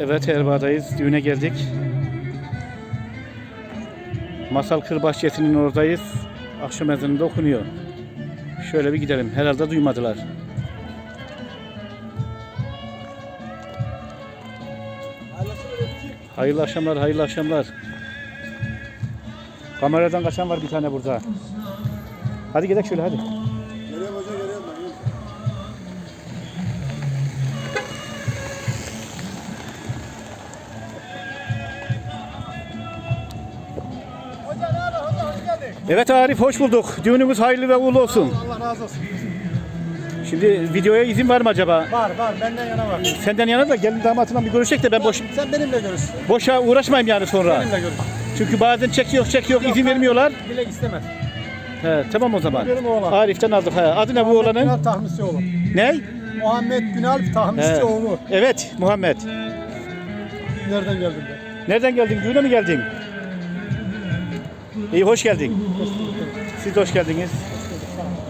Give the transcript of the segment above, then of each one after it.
Evet Erbaa'dayız. Düğüne geldik. Masal Kır oradayız. Akşam ezanında okunuyor. Şöyle bir gidelim. Herhalde duymadılar. Hayırlı akşamlar, hayırlı akşamlar. Kameradan kaçan var bir tane burada. Hadi gidelim şöyle hadi. Evet Arif hoş bulduk. Düğünümüz hayırlı ve uğurlu olsun. Allah razı olsun. Şimdi videoya izin var mı acaba? Var var benden yana var. Senden yana da gelin damatından bir görüşecek de ben boş, Sen benimle görüş. boşa uğraşmayayım yani sonra. Benimle görüş. Çünkü bazen çekiyor çekiyor izin vermiyorlar. Bile istemez. He, tamam o zaman. Benim oğlan. Arif'ten aldık. He. Adı ne bu oğlanın? Günal Tahmisioğlu. Ne? Muhammed Günal He. Tahmisioğlu. Evet Muhammed. Nereden geldin be? Nereden geldin? Düğüne mi geldin? İyi hoş geldin. Siz de hoş geldiniz.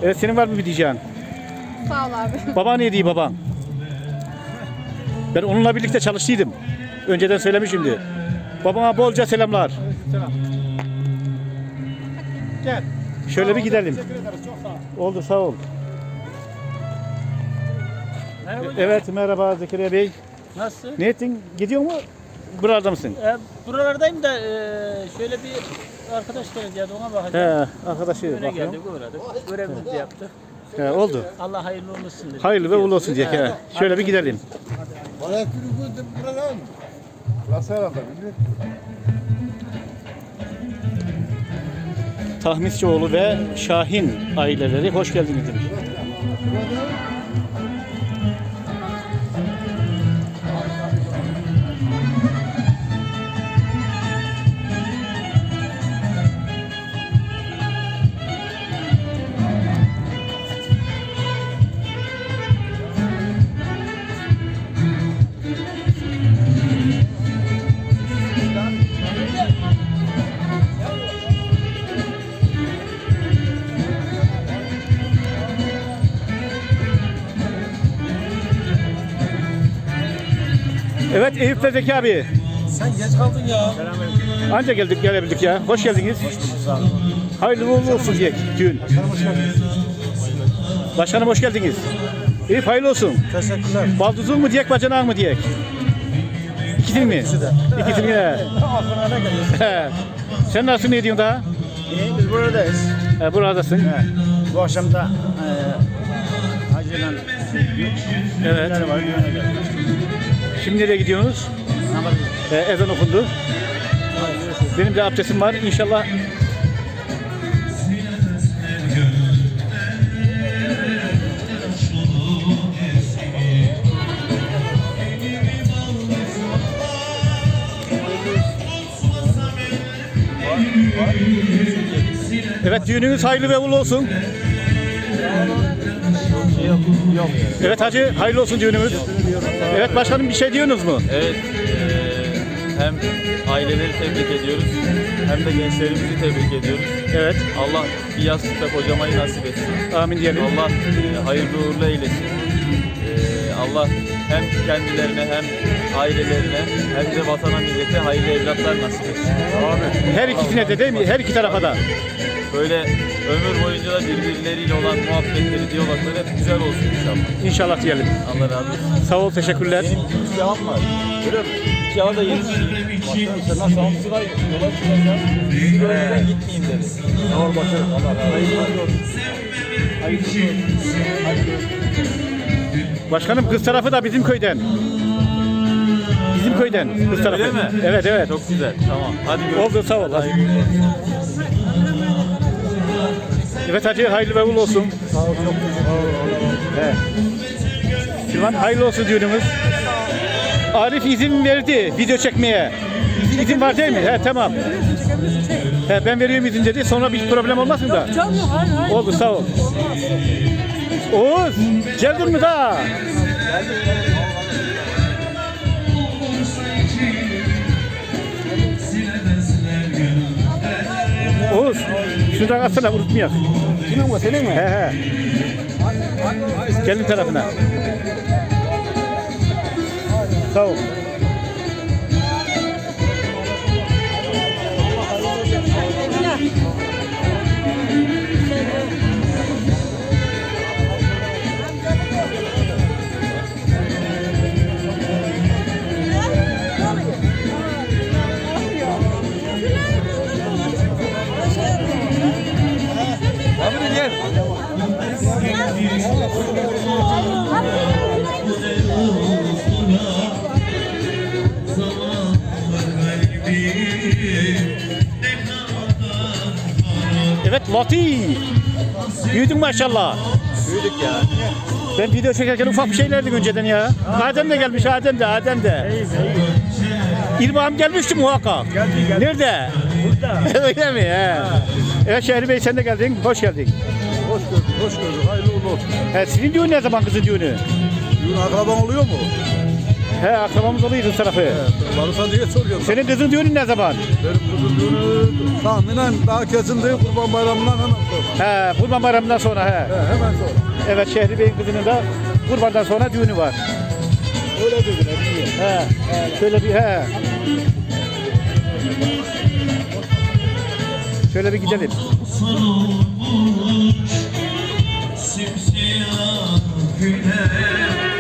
Evet senin var mı bir diyeceğin? Sağ ol abi. Baban ne diyor baban? Ben onunla birlikte çalıştıydım. Önceden söylemişimdi. Babama bolca selamlar. Selam. Gel. Şöyle bir gidelim. Teşekkür ederiz çok sağ ol. Oldu sağ ol. Merhaba. Evet merhaba Zekeriya Bey. Nasılsın? Ne ettin? Gidiyor mu? Burada mısın? E, buralardayım da e, şöyle bir arkadaş geldi ona bakacağım. He, arkadaşı Öyle bakıyorum. geldik uğradık. Görevimizi de yaptık. He, oldu. Allah hayırlı olsun dedi. Hayırlı ve uğurlu olsun diye. He. Şöyle bir gidelim. Nasıl herhalde? Tahmisçioğlu ve Şahin aileleri hoş geldiniz demiş. Evet Eyüp ve Zeki abi. Sen geç kaldın ya. Anca geldik gelebildik ya. Hoş geldiniz. Hayırlı uğurlu olsun diye düğün. Başkanım hoş geldiniz. Eyüp hayırlı olsun. Teşekkürler. Baldızın mı diyek bacanağın mı diyek? İkisini mi? İkisi de. İkisini de. Aklına ne geliyorsun? Sen nasılsın ne diyorsun daha? İyi, biz buradayız. He, buradasın. Bu akşam da e, hacıyla Evet. var düğüne geldik. Şimdi nereye gidiyorsunuz? Ee, ezan okundu. Benim de abdestim var. İnşallah Evet düğününüz hayırlı ve uğurlu olsun. Evet hacı hayırlı olsun düğünümüz. Evet başkanım bir şey diyorsunuz mu? Evet, hem aileleri tebrik ediyoruz hem de gençlerimizi tebrik ediyoruz. Evet. Allah bir yastıkta kocamayı nasip etsin. Amin diyelim. Allah hayırlı uğurlu eylesin. Allah hem kendilerine hem ailelerine hem de vatana millete hayırlı evlatlar nasip etsin. Her ikisine de değil mi? Her iki tarafa da. Böyle ömür boyunca da birbirleriyle olan muhabbetleri, diyalogları hep güzel olsun inşallah. İnşallah diyelim. Allah razı olsun. Sağ ol, teşekkürler. Benim gümüş yağım var. Görüyor musun? İki yağı da. Baksana sen nasıl Samsun'a yola çıkacağım. Sizi görmeden gitmeyeyim dedi. Doğru bakarım. Allah razı olsun. Başkanım kız tarafı da bizim köyden. Bizim köyden kız tarafı. Öyle mi? Evet evet. Çok güzel. Tamam. Hadi görüşürüz. Oldu sağ ol. Hadi. Evet hacı hayırlı ve uğurlu olsun. Sağ ol çok. He. Silvan hayırlı olsun düğünümüz. Arif izin verdi video çekmeye. İzin var değil mi? He tamam. He, ben veriyorum izin dedi. Sonra bir problem olmasın da. Canım hayır hayır. Oldu sağ ol. Oğuz geldin mi daha? Oğuz şuradan atsana unutmayak. Kimin bu senin mi? He he. Gelin tarafına. Sağ ol. Latif. Büyüdün maşallah. Büyüdük ya. Ben video çekerken ufak bir şeylerdim önceden ya. Adem de gelmiş, Adem de, Adem de. İlbaham gelmişti muhakkak. Geldi geldi. Nerede? Burada. Öyle mi? He. Evet Şehri Bey sen de geldin. Hoş geldin. Hoş gördük, hoş gördük. Hayırlı uğurlu olsun. He, sizin düğün ne zaman kızın düğünü? Düğün akraban oluyor mu? He akrabamız oluyor kız tarafı. Varsa diye soruyorum. Senin kızın düğünü ne zaman? Benim kızım düğünü tahminen daha kesin değil Kurban Bayramı'ndan hemen sonra. He, Kurban Bayramı'ndan sonra he. He, hemen sonra. Evet Şehri Bey'in kızının da kurbandan sonra düğünü var. Öyle dediler. He. Şöyle bir he. Şöyle bir gidelim. Simsiyah güler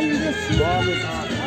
Sana da hayırlı olsun.